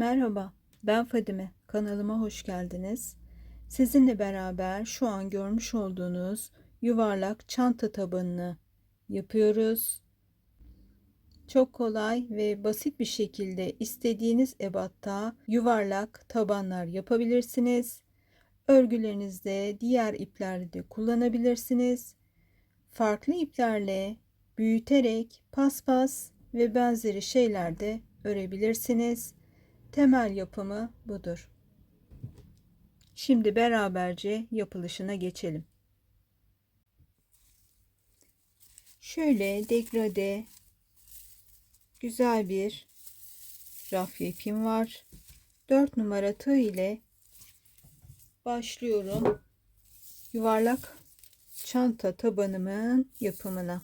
Merhaba, ben Fadime. Kanalıma hoş geldiniz. Sizinle beraber şu an görmüş olduğunuz yuvarlak çanta tabanını yapıyoruz. Çok kolay ve basit bir şekilde istediğiniz ebatta yuvarlak tabanlar yapabilirsiniz. Örgülerinizde diğer ipleri de kullanabilirsiniz. Farklı iplerle büyüterek paspas ve benzeri şeyler de örebilirsiniz. Temel yapımı budur. Şimdi beraberce yapılışına geçelim. Şöyle degrade güzel bir rafya ipim var. 4 numara tığ ile başlıyorum. Yuvarlak çanta tabanımın yapımına.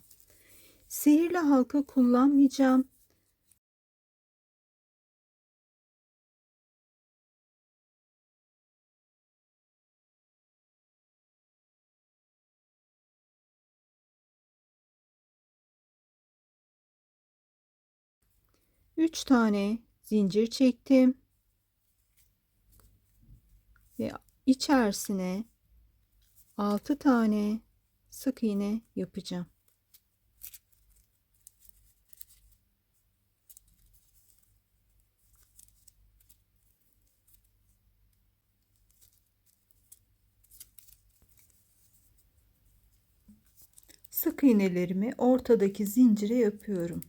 Sihirli halka kullanmayacağım. Üç tane zincir çektim ve içerisine altı tane sık iğne yapacağım. Sık iğnelerimi ortadaki zincire yapıyorum.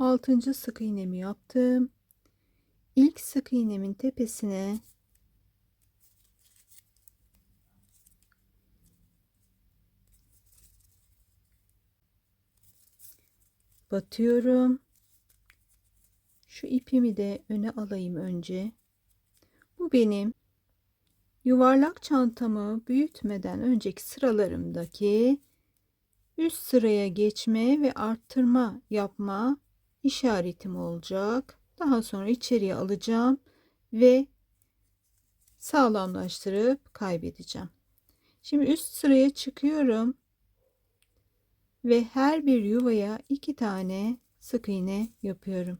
Altıncı sık iğnemi yaptım. İlk sık iğnemin tepesine batıyorum. Şu ipimi de öne alayım önce. Bu benim yuvarlak çantamı büyütmeden önceki sıralarımdaki üst sıraya geçme ve arttırma yapma işaretim olacak. Daha sonra içeriye alacağım ve sağlamlaştırıp kaybedeceğim. Şimdi üst sıraya çıkıyorum ve her bir yuvaya iki tane sık iğne yapıyorum.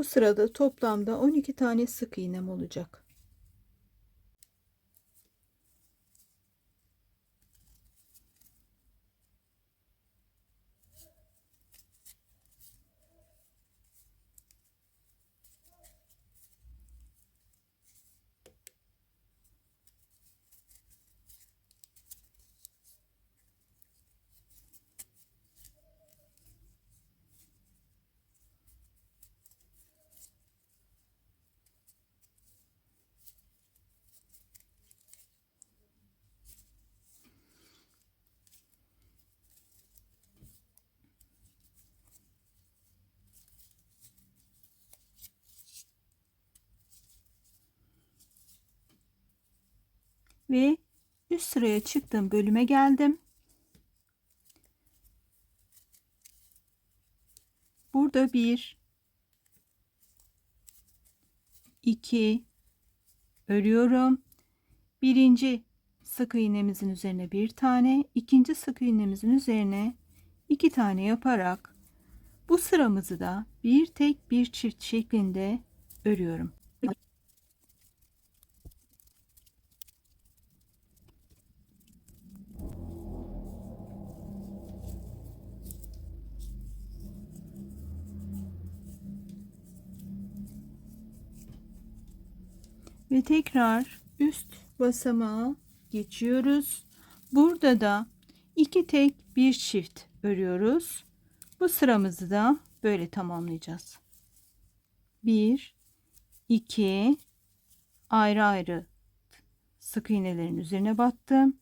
Bu sırada toplamda 12 tane sık iğnem olacak. Ve üst sıraya çıktığım bölüme geldim. Burada bir, iki örüyorum. Birinci sık iğnemizin üzerine bir tane, ikinci sık iğnemizin üzerine iki tane yaparak bu sıramızı da bir tek bir çift şeklinde örüyorum. Ve tekrar üst basamağa geçiyoruz. Burada da iki tek bir çift örüyoruz. Bu sıramızı da böyle tamamlayacağız. 1 2 ayrı ayrı sık iğnelerin üzerine battım.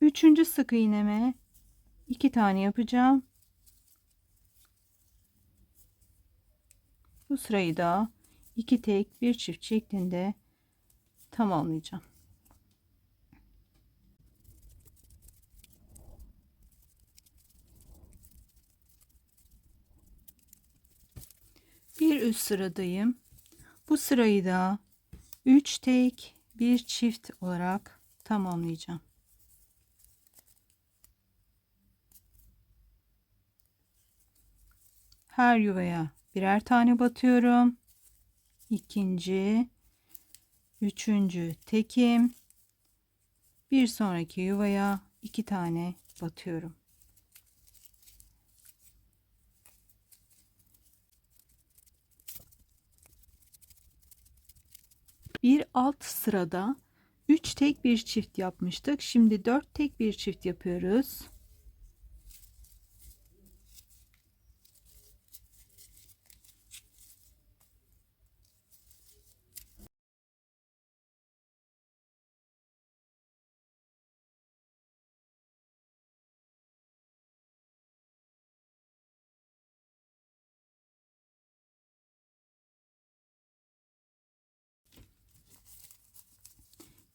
Üçüncü sık iğneme iki tane yapacağım. Bu sırayı da iki tek bir çift şeklinde tamamlayacağım. Bir üst sıradayım. Bu sırayı da 3 tek bir çift olarak tamamlayacağım. Her yuvaya birer tane batıyorum. İkinci, üçüncü tekim. Bir sonraki yuvaya iki tane batıyorum. Bir alt sırada 3 tek bir çift yapmıştık. Şimdi 4 tek bir çift yapıyoruz.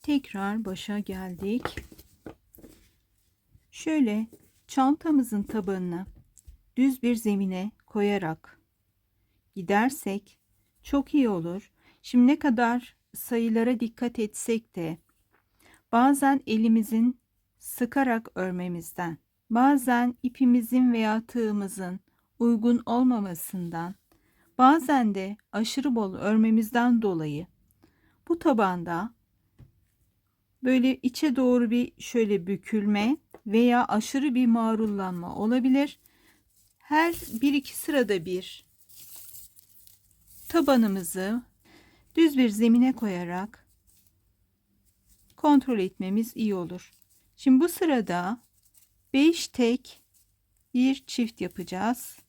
Tekrar başa geldik. Şöyle çantamızın tabanını düz bir zemine koyarak gidersek çok iyi olur. Şimdi ne kadar sayılara dikkat etsek de bazen elimizin sıkarak örmemizden, bazen ipimizin veya tığımızın uygun olmamasından, bazen de aşırı bol örmemizden dolayı bu tabanda böyle içe doğru bir şöyle bükülme veya aşırı bir marullanma olabilir. Her bir iki sırada bir tabanımızı düz bir zemine koyarak kontrol etmemiz iyi olur. Şimdi bu sırada 5 tek bir çift yapacağız.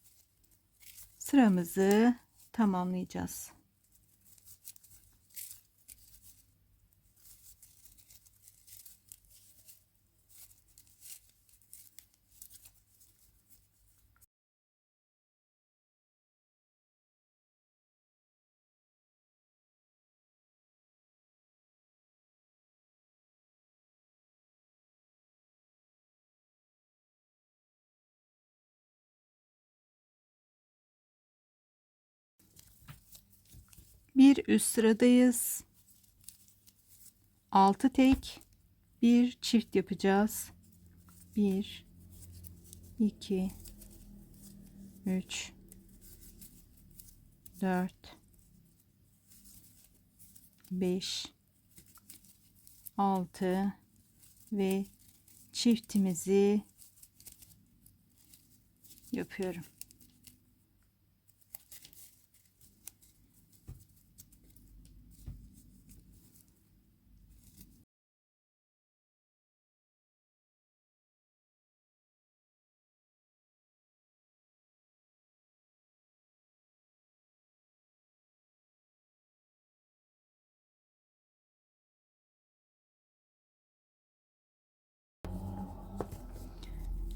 Sıramızı tamamlayacağız. Bir üst sıradayız. 6 tek bir çift yapacağız. 1 2 3 4 5 6 ve çiftimizi yapıyorum.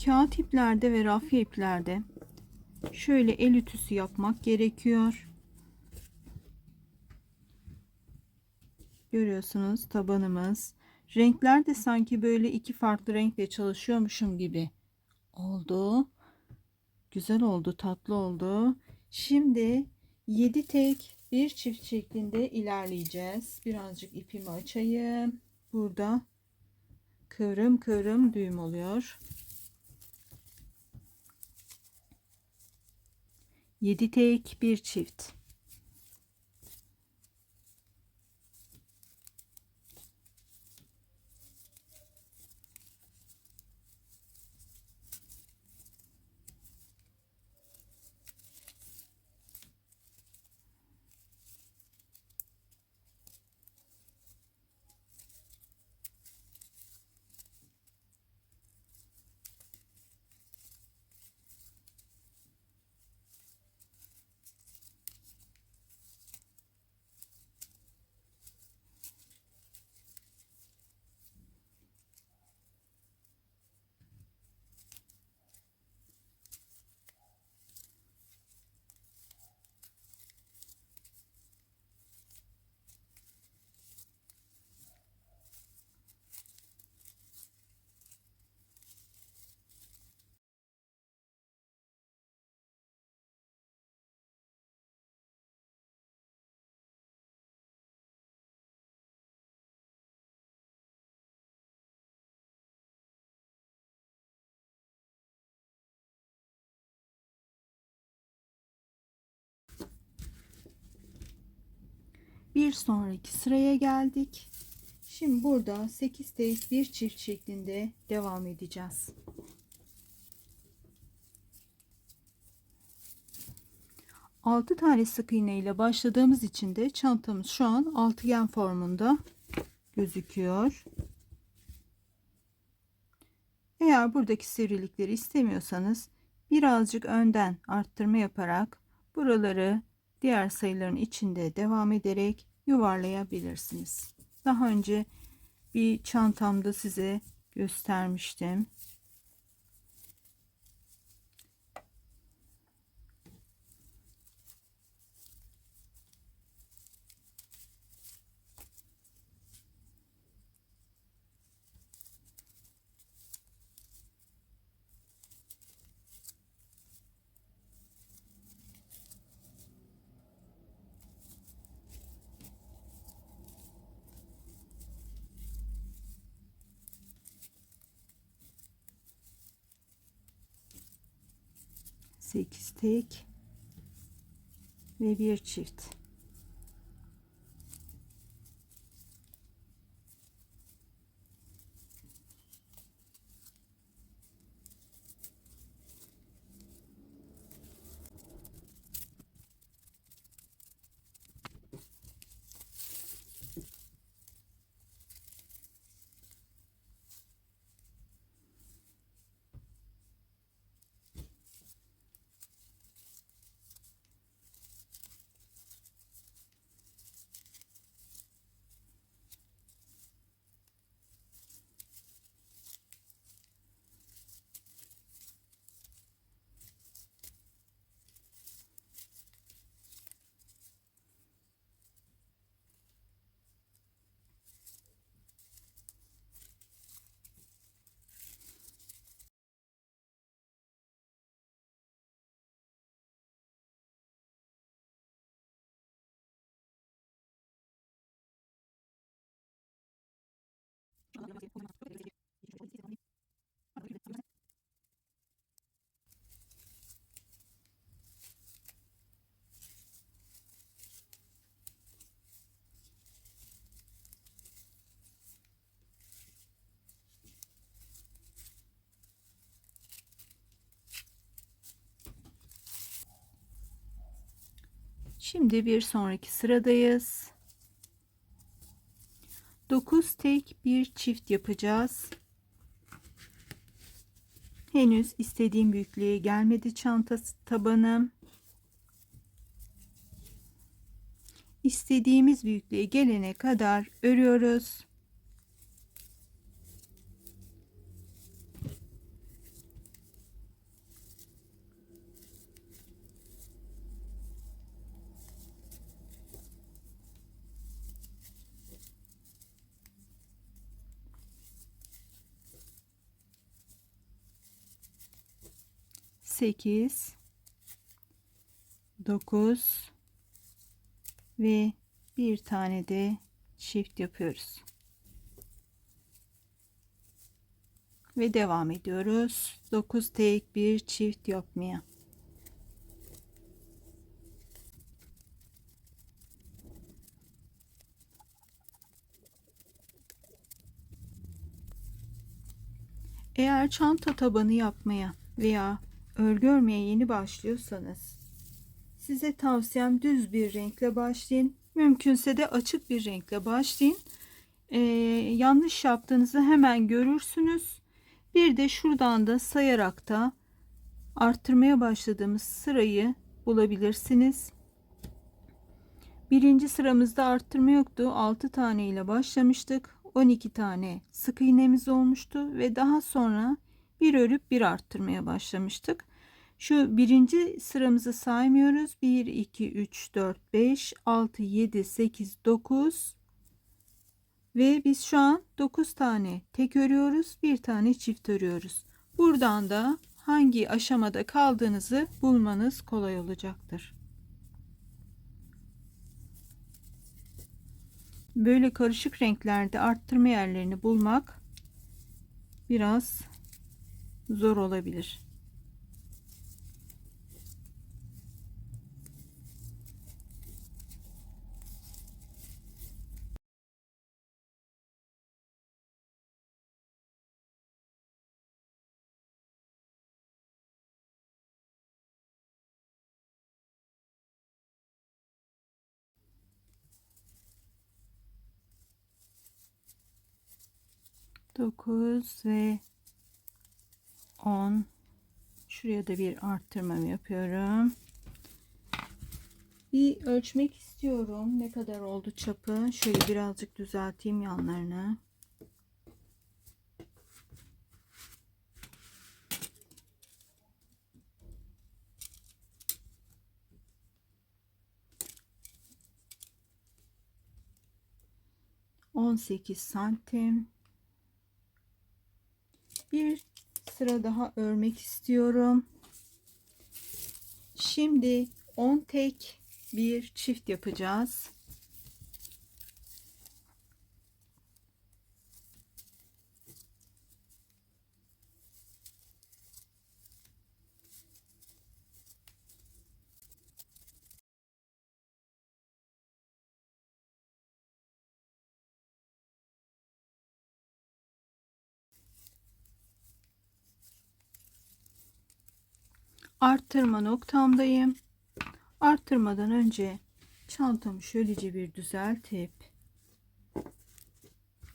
Kağıt iplerde ve rafya iplerde şöyle el ütüsü yapmak gerekiyor. Görüyorsunuz tabanımız. Renkler de sanki böyle iki farklı renkle çalışıyormuşum gibi oldu. Güzel oldu, tatlı oldu. Şimdi 7 tek bir çift şeklinde ilerleyeceğiz. Birazcık ipimi açayım. Burada kıvrım kıvrım düğüm oluyor. 7 tek bir çift. Bir sonraki sıraya geldik. Şimdi burada 8 tek bir çift şeklinde devam edeceğiz. Altı tane sık iğne ile başladığımız için de çantamız şu an altıgen formunda gözüküyor. Eğer buradaki sivrilikleri istemiyorsanız birazcık önden arttırma yaparak buraları diğer sayıların içinde devam ederek yuvarlayabilirsiniz. Daha önce bir çantamda size göstermiştim. Sekiz tek ve bir çift. Şimdi bir sonraki sıradayız. 9 tek bir çift yapacağız. Henüz istediğim büyüklüğe gelmedi çantası tabanım. İstediğimiz büyüklüğe gelene kadar örüyoruz. Sekiz, dokuz ve bir tane de çift yapıyoruz. Ve devam ediyoruz. 9 tek bir çift yapmaya. Eğer çanta tabanı yapmaya veya örgü örmeye yeni başlıyorsanız size tavsiyem düz bir renkle başlayın. Mümkünse de açık bir renkle başlayın. Ee, yanlış yaptığınızı hemen görürsünüz. Bir de şuradan da sayarak da arttırmaya başladığımız sırayı bulabilirsiniz. Birinci sıramızda arttırma yoktu. 6 tane ile başlamıştık. 12 tane sık iğnemiz olmuştu ve daha sonra bir örüp bir arttırmaya başlamıştık. Şu birinci sıramızı saymıyoruz. 1, 2, 3, 4, 5, 6, 7, 8, 9 ve biz şu an 9 tane tek örüyoruz. Bir tane çift örüyoruz. Buradan da hangi aşamada kaldığınızı bulmanız kolay olacaktır. Böyle karışık renklerde arttırma yerlerini bulmak biraz zor olabilir. Dokuz ve 10 şuraya da bir arttırmamı yapıyorum. Bir ölçmek istiyorum. Ne kadar oldu çapı? Şöyle birazcık düzelteyim yanlarını. on sekiz santim. Bir sıra daha örmek istiyorum. Şimdi 10 tek bir çift yapacağız. Arttırma noktamdayım. Arttırmadan önce çantamı şöylece bir düzeltip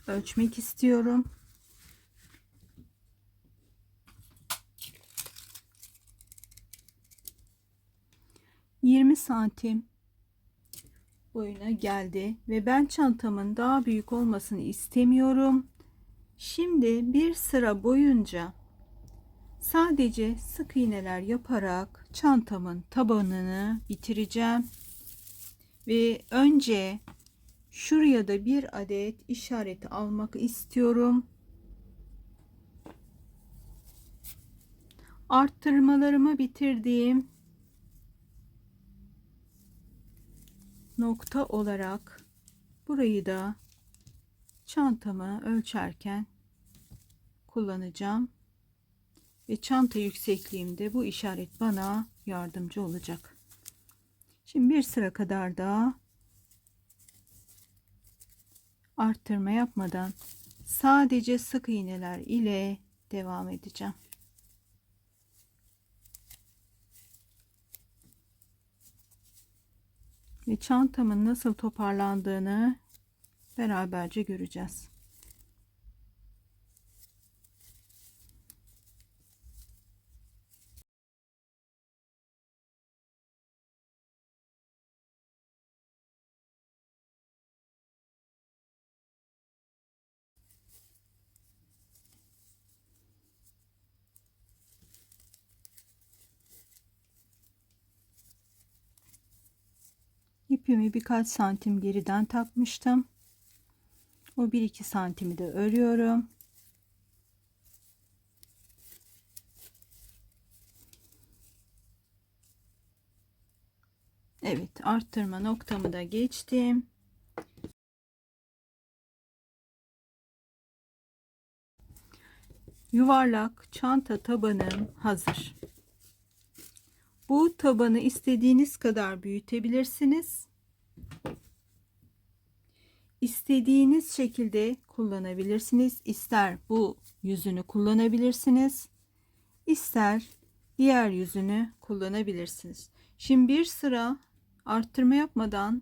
ölçmek istiyorum. Yirmi santim boyuna geldi ve ben çantamın daha büyük olmasını istemiyorum. Şimdi bir sıra boyunca Sadece sık iğneler yaparak çantamın tabanını bitireceğim. Ve önce şuraya da bir adet işareti almak istiyorum. Arttırmalarımı bitirdiğim nokta olarak burayı da çantamı ölçerken kullanacağım ve çanta yüksekliğimde bu işaret bana yardımcı olacak. Şimdi bir sıra kadar daha arttırma yapmadan sadece sık iğneler ile devam edeceğim. Ve çantamın nasıl toparlandığını beraberce göreceğiz. İpimi birkaç santim geriden takmıştım. O 1-2 santimi de örüyorum. Evet arttırma noktamı da geçtim. Yuvarlak çanta tabanım hazır. Bu tabanı istediğiniz kadar büyütebilirsiniz. İstediğiniz şekilde kullanabilirsiniz. İster bu yüzünü kullanabilirsiniz. İster diğer yüzünü kullanabilirsiniz. Şimdi bir sıra arttırma yapmadan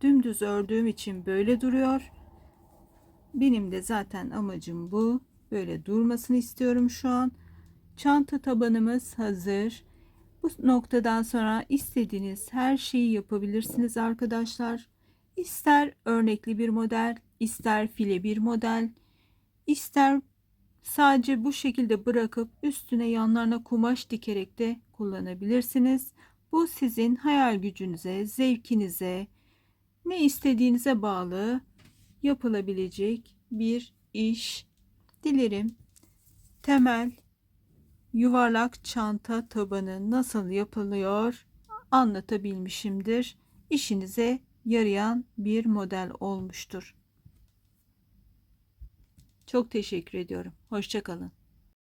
dümdüz ördüğüm için böyle duruyor. Benim de zaten amacım bu. Böyle durmasını istiyorum şu an. Çanta tabanımız hazır. Bu noktadan sonra istediğiniz her şeyi yapabilirsiniz arkadaşlar. İster örnekli bir model, ister file bir model, ister sadece bu şekilde bırakıp üstüne yanlarına kumaş dikerek de kullanabilirsiniz. Bu sizin hayal gücünüze, zevkinize, ne istediğinize bağlı yapılabilecek bir iş. Dilerim temel yuvarlak çanta tabanı nasıl yapılıyor anlatabilmişimdir. İşinize yarayan bir model olmuştur. Çok teşekkür ediyorum. Hoşçakalın.